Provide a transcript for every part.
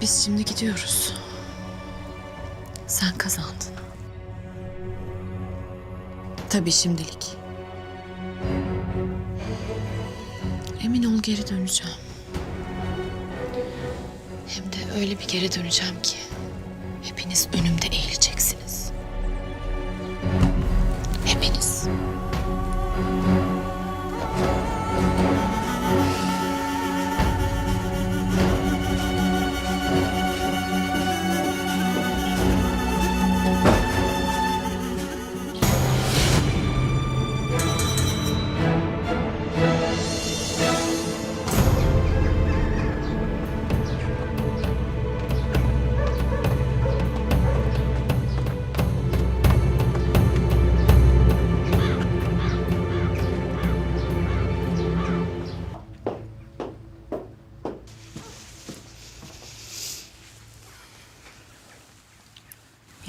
Biz şimdi gidiyoruz. Sen kazandın. Tabii şimdilik. Emin ol geri döneceğim. Hem de öyle bir geri döneceğim ki hepiniz önümde eğileceksiniz.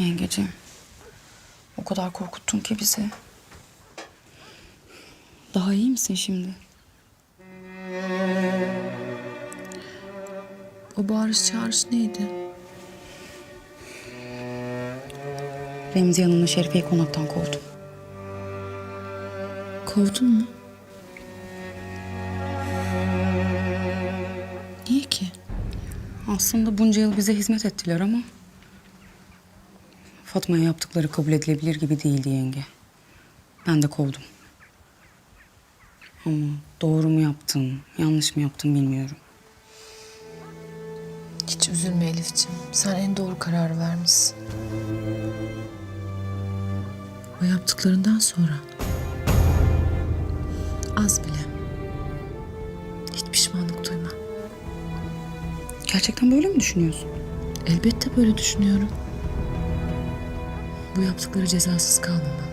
Yengeciğim. O kadar korkuttun ki bizi. Daha iyi misin şimdi? O bağırış çağırış neydi? Remzi Hanım'la Şerife'yi konaktan kovdum. Kovdun mu? Niye ki? Aslında bunca yıl bize hizmet ettiler ama... Fatma'ya yaptıkları kabul edilebilir gibi değildi yenge. Ben de kovdum. Ama doğru mu yaptım, yanlış mı yaptım bilmiyorum. Hiç üzülme Elif'ciğim. Sen en doğru kararı vermişsin. O yaptıklarından sonra az bile hiç pişmanlık duyma. Gerçekten böyle mi düşünüyorsun? Elbette böyle düşünüyorum. Bu yaptıkları cezasız kalmamalı.